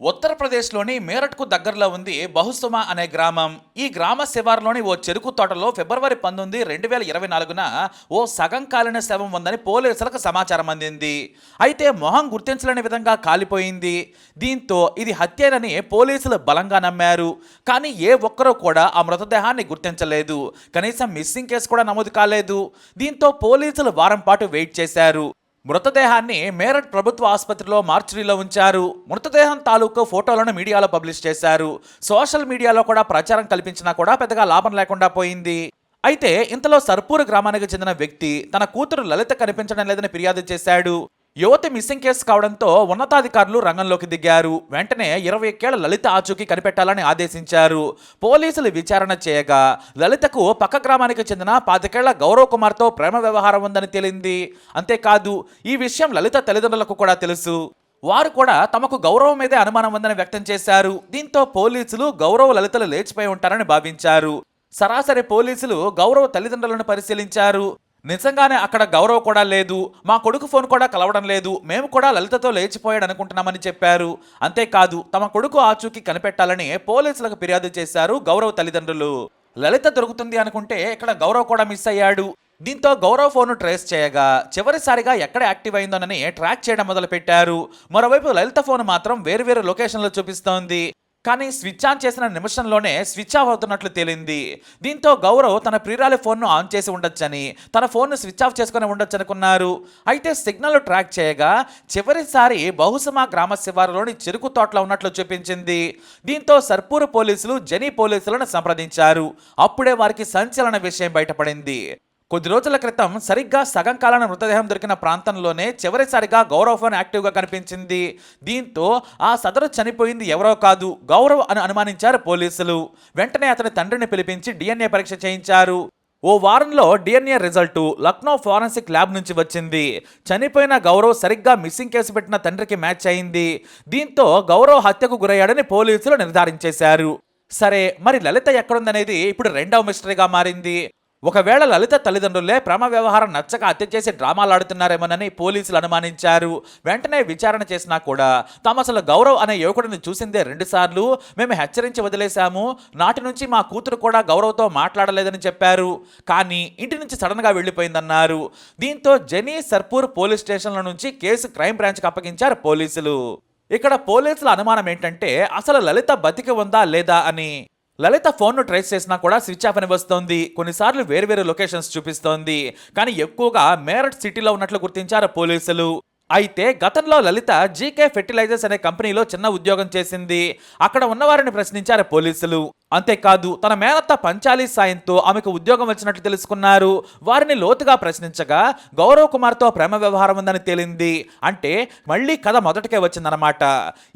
ఉత్తరప్రదేశ్లోని మేరట్కు దగ్గరలో ఉంది బహుసుమ అనే గ్రామం. ఈ గ్రామ శివార్లోని ఓ చెరుకు తోటలో ఫిబ్రవరి పంతొమ్మిది రెండు వేల ఇరవై నాలుగున ఓ సగం కాలిన శవం ఉందని పోలీసులకు సమాచారం అందింది. అయితే మొహం గుర్తించలేని విధంగా కాలిపోయింది. దీంతో ఇది హత్యేనని పోలీసులు బలంగా నమ్మారు. కానీ ఏ ఒక్కరూ కూడా ఆ మృతదేహాన్ని గుర్తించలేదు. కనీసం మిస్సింగ్ కేసు కూడా నమోదు కాలేదు. దీంతో పోలీసులు వారం పాటు వెయిట్ చేశారు. మృతదేహాన్ని మేరట్ ప్రభుత్వ ఆసుపత్రిలో మార్చురీలో ఉంచారు. మృతదేహం తాలూకు ఫోటోలను మీడియాలో పబ్లిష్ చేశారు. సోషల్ మీడియాలో కూడా ప్రచారం కల్పించినా కూడా పెద్దగా లాభం లేకుండా పోయింది. అయితే ఇంతలో సర్పూర్ గ్రామానికి చెందిన వ్యక్తి తన కూతురు లలిత కనిపించడం లేదని ఫిర్యాదు చేశాడు. యువతి మిస్సింగ్ కేసు కావడంతో ఉన్నతాధికారులు రంగంలోకి దిగారు. వెంటనే ఇరవై ఒక్కేళ్ళ లలిత ఆచూకీ కనిపెట్టాలని ఆదేశించారు. పోలీసులు విచారణ చేయగా లలితకు పక్క గ్రామానికి చెందిన పాతికేళ్ళ గౌరవ్ కుమార్తో ప్రేమ వ్యవహారం ఉందని తేలింది. అంతేకాదు ఈ విషయం లలిత తల్లిదండ్రులకు కూడా తెలుసు. వారు కూడా తమకు గౌరవం మీదే అనుమానం ఉందని వ్యక్తం చేశారు. దీంతో పోలీసులు గౌరవ లలితలు లేచిపోయి ఉంటారని భావించారు. సరాసరి పోలీసులు గౌరవ తల్లిదండ్రులను పరిశీలించారు. నిజంగానే అక్కడ గౌరవ్ కూడా లేదు మా కొడుకు ఫోన్ కూడా కలవడం లేదు మేము కూడా లలితతో లేచిపోయాడు అనుకుంటున్నామని చెప్పారు. అంతేకాదు తమ కొడుకు ఆచూకీ కనిపెట్టాలని పోలీసులకు ఫిర్యాదు చేశారు గౌరవ్ తల్లిదండ్రులు. లలిత దొరుకుతుంది అనుకుంటే ఇక్కడ గౌరవ్ కూడా మిస్ అయ్యాడు. దీంతో గౌరవ్ ఫోన్ ట్రేస్ చేయగా చివరిసారిగా ఎక్కడ యాక్టివ్ అయిందోనని ట్రాక్ చేయడం మొదలుపెట్టారు. మరోవైపు లలిత ఫోన్ మాత్రం వేరువేరు లొకేషన్లో చూపిస్తోంది. కానీ స్విచ్ ఆన్ చేసిన నిమిషంలోనే స్విచ్ ఆఫ్ అవుతున్నట్లు తేలింది. దీంతో గౌరవ్ తన ప్రియురాలి ఫోన్ను ఆన్ చేసి ఉండొచ్చని తన ఫోన్ను స్విచ్ ఆఫ్ చేసుకుని ఉండొచ్చు అనుకున్నారు అయితే సిగ్నల్ ట్రాక్ చేయగా చివరిసారి బహుసమా గ్రామ శివారులోని చెరుకు తోటలో ఉన్నట్లు చూపించింది. దీంతో సర్పూర్ పోలీసులు జనీ పోలీసులను సంప్రదించారు. అప్పుడే వారికి సంచలన విషయం బయటపడింది. కొద్ది రోజుల క్రితం సరిగ్గా సగం కాలాన మృతదేహం దొరికిన ప్రాంతంలోనే చివరిసారిగా గౌరవ్ ఫోన్ యాక్టివ్గా కనిపించింది. దీంతో ఆ సదరు చనిపోయింది ఎవరో కాదు గౌరవ్ అని అనుమానించారు పోలీసులు. వెంటనే అతని తండ్రిని పిలిపించి డిఎన్ఏ పరీక్ష చేయించారు. ఓ వారంలో DNA result Lucknow forensic lab నుంచి వచ్చింది. చనిపోయిన గౌరవ్ సరిగ్గా మిస్సింగ్ కేసు పెట్టిన తండ్రికి మ్యాచ్ అయింది. దీంతో గౌరవ్ హత్యకు గురయ్యాడని పోలీసులు నిర్ధారించేశారు. సరే మరి లలిత ఎక్కడుందనేది ఇప్పుడు రెండవ మిస్టరీగా మారింది. ఒకవేళ లలిత తల్లిదండ్రులే ప్రేమ వ్యవహారం నచ్చక హత్య చేసి డ్రామాలు ఆడుతున్నారేమోనని పోలీసులు అనుమానించారు. వెంటనే విచారణ చేసినా కూడా తాము అసలు గౌరవ్ అనే యువకుడిని చూసిందే రెండుసార్లు. మేము హెచ్చరించి వదిలేశాము. నాటి నుంచి మా కూతురు కూడా గౌరవ్తో మాట్లాడలేదని చెప్పారు. కానీ ఇంటి నుంచి సడన్గా వెళ్ళిపోయిందన్నారు. దీంతో జెనీ సర్పూర్ పోలీస్ స్టేషన్ల నుంచి కేసు క్రైమ్ బ్రాంచ్కి అప్పగించారు పోలీసులు. ఇక్కడ పోలీసుల అనుమానం ఏంటంటే అసలు లలిత బతికి ఉందా లేదా అని లలిత ఫోన్ను ట్రేస్ చేసినా కూడా స్విచ్ ఆఫ్ అని వస్తోంది. కొన్నిసార్లు వేరువేరు లొకేషన్స్ చూపిస్తోంది. కానీ ఎక్కువగా మేరట్ సిటీలో ఉన్నట్లు గుర్తించారు పోలీసులు. అయితే గతంలో లలిత జీకే ఫెర్టిలైజర్స్ అనే కంపెనీలో చిన్న ఉద్యోగం చేసింది. అక్కడ ఉన్నవారిని ప్రశ్నించారు పోలీసులు. అంతేకాదు తన మేనత్త పంచాలి సాయంతో ఆమెకు ఉద్యోగం వచ్చినట్లు తెలుసుకున్నారు. వారిని లోతుగా ప్రశ్నించగా గౌరవ్ కుమార్తో ప్రేమ వ్యవహారం ఉందని తేలింది. అంటే మళ్ళీ కథ మొదటికే వచ్చిందనమాట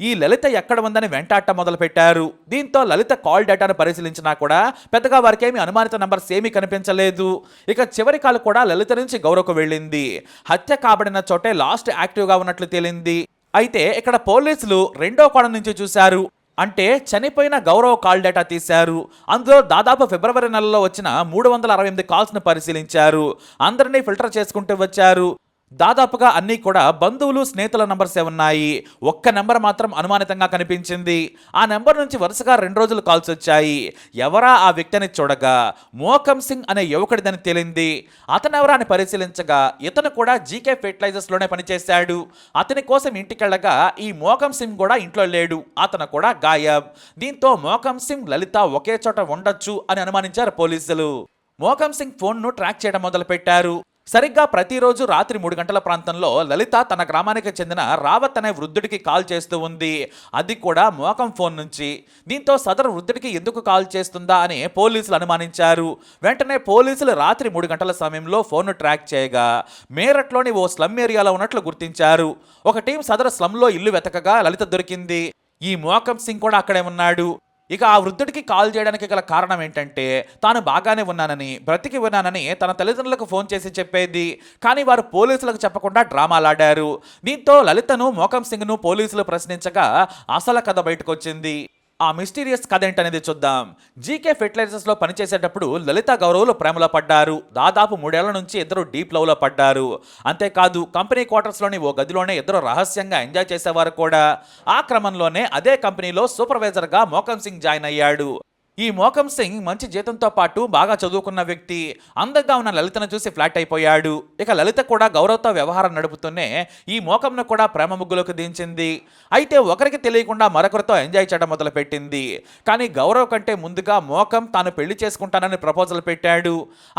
ఈ లలిత ఎక్కడ ఉందని వెంటాట మొదలుపెట్టారు. దీంతో లలిత కాల్ డేటాను పరిశీలించినా కూడా పెద్దగా వారికేమి అనుమానిత నంబర్స్ ఏమీ కనిపించలేదు. ఇక చివరి కాలు కూడా లలిత నుంచి గౌరవ్కు వెళ్ళింది. హత్య కాబడిన చోటే లాస్ట్ యాక్టివ్గా ఉన్నట్లు తేలింది. అయితే ఇక్కడ పోలీసులు రెండో కోణం నుంచి చూశారు. అంటే చనిపోయిన గౌరవ కాల్ డేటా తీశారు. అందులో దాదాపు ఫిబ్రవరి నెలలో వచ్చిన మూడు వందల అరవై ఎనిమిది కాల్స్ను పరిశీలించారు. అందరినీ ఫిల్టర్ చేసుకుంటూ వచ్చారు. దాదాపుగా అన్నీ కూడా బంధువులు స్నేహితుల నంబర్సే ఉన్నాయి ఒక్క నెంబర్ మాత్రం అనుమానితంగా కనిపించింది. ఆ నెంబర్ నుంచి వరుసగా రెండు రోజులు కాల్స్ వచ్చాయి. ఎవరా ఆ వ్యక్తిని చూడగా? మోకం సింగ్ అనే యువకుడిదని తేలింది. అతనెవరా అని పరిశీలించగా ఇతను కూడా జీకే ఫెర్టిలైజర్స్లోనే పనిచేశాడు. అతని కోసం ఇంటికెళ్ళగా ఈ మోకం సింగ్ కూడా ఇంట్లో లేడు. అతను కూడా గాయబ్. దీంతో మోకం సింగ్ లలిత ఒకే చోట ఉండొచ్చు అని అనుమానించారు పోలీసులు. మోకం సింగ్ ఫోన్ను ట్రాక్ చేయడం మొదలుపెట్టారు. సరిగ్గా ప్రతిరోజు రాత్రి మూడు గంటల ప్రాంతంలో లలిత తన గ్రామానికి చెందిన రావత్ అనే వృద్ధుడికి కాల్ చేస్తూ ఉంది. అది కూడా మోకం ఫోన్ నుంచి. దీంతో సదరు వృద్ధుడికి ఎందుకు కాల్ చేస్తుందా అని పోలీసులు అనుమానించారు. వెంటనే పోలీసులు రాత్రి మూడు గంటల సమయంలో ఫోన్ను ట్రాక్ చేయగా మేరట్లోని ఓ స్లమ్ ఏరియాలో ఉన్నట్లు గుర్తించారు. ఒక టీం సదరు స్లమ్లో ఇల్లు వెతకగా లలిత దొరికింది. ఈ మోకం సింగ్ కూడా అక్కడే ఉన్నాడు. ఇక ఆ వృద్ధుడికి కాల్ చేయడానికి గల కారణం ఏంటంటే తాను బాగానే ఉన్నానని బ్రతికి ఉన్నానని తన తల్లిదండ్రులకు ఫోన్ చేసి చెప్పేది. కానీ వారు పోలీసులకు చెప్పకుండా డ్రామాలాడారు. దీంతో లలితను మోకం సింగ్ను పోలీసులు ప్రశ్నించగా అసలు కథ బయటకు వచ్చింది ఆ మిస్టీరియస్ కథ ఏంటనేది చూద్దాం. జీకే ఫెర్టిలైజర్స్లో పనిచేసేటప్పుడు లలిత గౌరవులు ప్రేమలో పడ్డారు. దాదాపు మూడేళ్ళ నుంచి ఇద్దరు డీప్ లవ్లో పడ్డారు. అంతేకాదు కంపెనీ క్వార్టర్స్లోని ఓ గదిలోనే ఇద్దరు రహస్యంగా ఎంజాయ్ చేసేవారు కూడా. ఆ క్రమంలోనే అదే కంపెనీలో సూపర్వైజర్గా మోకన్ మోకం సింగ్ జాయిన్ అయ్యాడు. ఈ మోకం సింగ్ మంచి జీతంతో పాటు బాగా చదువుకున్న వ్యక్తి. అందంగా ఉన్న లలితను చూసి ఫ్లాట్ అయిపోయాడు. ఇక లలిత కూడా గౌరవతో వ్యవహారం నడుపుతూనే ఈ మోకంను కూడా ప్రేమ ముగ్గులోకి దించింది. అయితే ఒకరికి తెలియకుండా మరొకరితో ఎంజాయ్ చేయడం మొదలుపెట్టింది. కానీ గౌరవ్ కంటే ముందుగా మోకం తాను పెళ్ళి చేసుకుంటానని ప్రపోజల్ పెట్టాడు.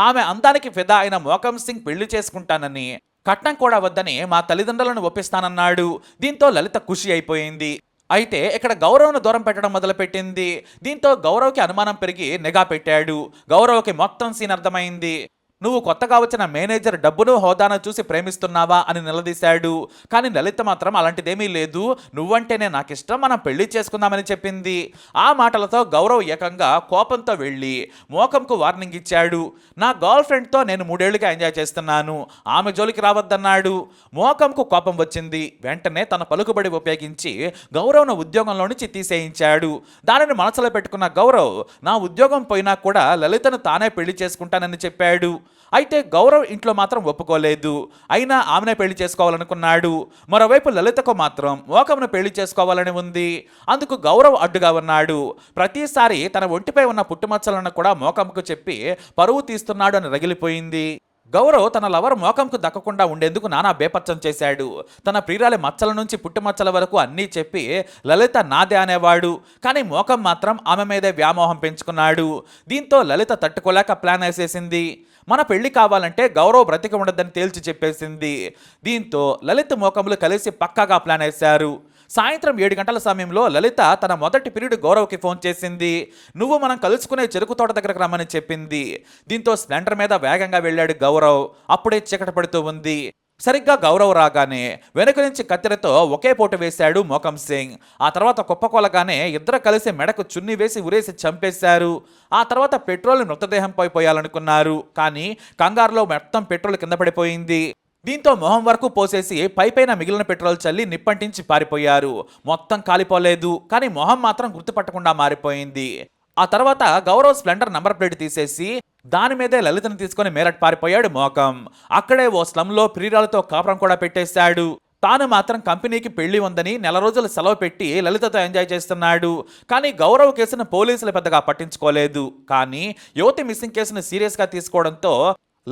ఆమె అందానికి ఫిదా అయిన మోకం సింగ్ పెళ్ళి చేసుకుంటానని. కట్నం కూడా వద్దని మా తల్లిదండ్రులను ఒప్పిస్తానన్నాడు. దీంతో లలిత ఖుషి అయిపోయింది. అయితే ఇక్కడ గౌరవ్ను దూరం పెట్టడం మొదలుపెట్టింది. దీంతో గౌరవ్కి అనుమానం పెరిగి నిఘా పెట్టాడు. గౌరవ్కి మొత్తం సీన్ అర్థమైంది. నువ్వు కొత్తగా వచ్చిన మేనేజర్ డబ్బును హోదాను చూసి ప్రేమిస్తున్నావా అని నిలదీశాడు. కానీ లలిత మాత్రం అలాంటిదేమీ లేదు. నువ్వంటేనే నాకు ఇష్టం మనం పెళ్ళి చేసుకుందామని చెప్పింది. ఆ మాటలతో గౌరవ్ ఏకంగా కోపంతో వెళ్ళి మోకంకు వార్నింగ్ ఇచ్చాడు. నా గర్ల్ ఫ్రెండ్తో నేను మూడేళ్ళుగా ఎంజాయ్ చేస్తున్నాను. ఆమె జోలికి రావద్దన్నాడు. మోకంకు కోపం వచ్చింది. వెంటనే తన పలుకుబడి ఉపయోగించి గౌరవ్ను ఉద్యోగంలో నుంచి తీసేయించాడు. దానిని మనసులో పెట్టుకున్న గౌరవ్ నా ఉద్యోగం పోయినా కూడా లలితను తానే పెళ్ళి చేసుకుంటానని చెప్పాడు. అయితే గౌరవ్ ఇంట్లో మాత్రం ఒప్పుకోలేదు. అయినా ఆమెనే పెళ్ళి చేసుకోవాలనుకున్నాడు. మరోవైపు లలితకు మాత్రం మోకమును పెళ్ళి చేసుకోవాలని ఉంది. అందుకు గౌరవ్ అడ్డుగా ఉన్నాడు. ప్రతిసారి తన ఒంటిపై ఉన్న పుట్టుమచ్చలను కూడా మోకంకు చెప్పి పరువు తీస్తున్నాడు అని రగిలిపోయింది. గౌరవ్ తన లవర్ మోకంకు దక్కకుండా ఉండేందుకు నానా బేపచ్చం చేశాడు. తన ప్రియురాలి మచ్చల నుంచి పుట్టుమచ్చల వరకు అన్నీ చెప్పి లలిత నాదే అనేవాడు. కానీ మోకం మాత్రం ఆమె మీదే వ్యామోహం పెంచుకున్నాడు. దీంతో లలిత తట్టుకోలేక ప్లాన్ వేసేసింది. మన పెళ్ళి కావాలంటే గౌరవ్ బ్రతిక ఉండదని తేల్చి చెప్పేసింది. దీంతో లలిత మోకములు కలిసి పక్కాగా ప్లాన్ వేశారు. సాయంత్రం ఏడు గంటల సమయంలో లలిత తన మొదటి పీరియడ్ గౌరవ్కి ఫోన్ చేసింది. నువ్వు మనం కలుసుకునే చెరుకు తోట దగ్గరకు రమ్మని చెప్పింది. దీంతో స్ప్లెండర్ మీద వేగంగా వెళ్ళాడు గౌరవ్. అప్పుడే చీకట పడుతూ ఉంది. సరిగ్గా గౌరవ్ రాగానే వెనుక నుంచి కత్తెరతో ఒకే పోటు వేశాడు మోకం సింగ్. ఆ తర్వాత కుప్పకొలగానే ఇద్దరు కలిసి మెడకు చున్ని వేసి ఉరేసి చంపేశారు. ఆ తర్వాత పెట్రోల్ మృతదేహంపై పోయాలనుకున్నారు. కానీ కంగారులో మొత్తం పెట్రోల్ కింద పడిపోయింది. దీంతో మొహం వరకు పోసేసి పైపైన మిగిలిన పెట్రోల్ చల్లి నిప్పంటించి పారిపోయారు. మొత్తం కాలిపోలేదు. కానీ మొహం మాత్రం గుర్తుపట్టకుండా మారిపోయింది. ఆ తర్వాత గౌరవ్ స్ప్లెండర్ నంబర్ ప్లేట్ తీసేసి దాని మీదే లలితను తీసుకొని మేరట్ పారిపోయాడు మోకం. అక్కడే ఓ స్లంలో ప్రియురాలతో కాపురం కూడా పెట్టేశాడు. తాను మాత్రం కంపెనీకి పెళ్ళి ఉందని నెల రోజులు సెలవు పెట్టి లలితతో ఎంజాయ్ చేస్తున్నాడు. కానీ గౌరవ్ కేసును పోలీసులు పెద్దగా పట్టించుకోలేదు. కానీ యువతి మిస్సింగ్ కేసును సీరియస్గా తీసుకోవడంతో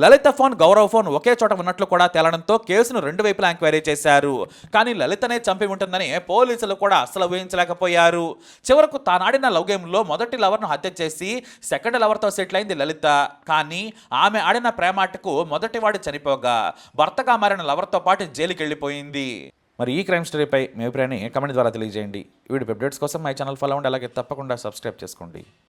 లలిత ఫోన్ గౌరవ్ ఫోన్ ఒకే చోట ఉన్నట్లు కూడా తేలడంతో కేసును రెండు వైపులా ఎంక్వైరీ చేశారు. కానీ లలితనే చంపి ఉంటుందని పోలీసులు కూడా అస్సలు ఊహించలేకపోయారు. చివరకు తానాడిన లవ్ గేమ్లో మొదటి లవర్ను హత్య చేసి సెకండ్ లవర్తో సెటిల్ అయింది లలిత. కానీ ఆమె ఆడిన ప్రేమాటకు మొదటివాడు చనిపోగా భర్తగా మారిన లవర్తో పాటు జైలుకి వెళ్ళిపోయింది మరి ఈ క్రైమ్ స్టోరీపై మీ అభిప్రాయాన్ని కమెంట్ ద్వారా తెలియజేయండి. వీడియో అప్డేట్స్ కోసం మై ఛానల్ ఫాలో అవ్వండి. అలాగే తప్పకుండా సబ్స్క్రైబ్ చేసుకోండి.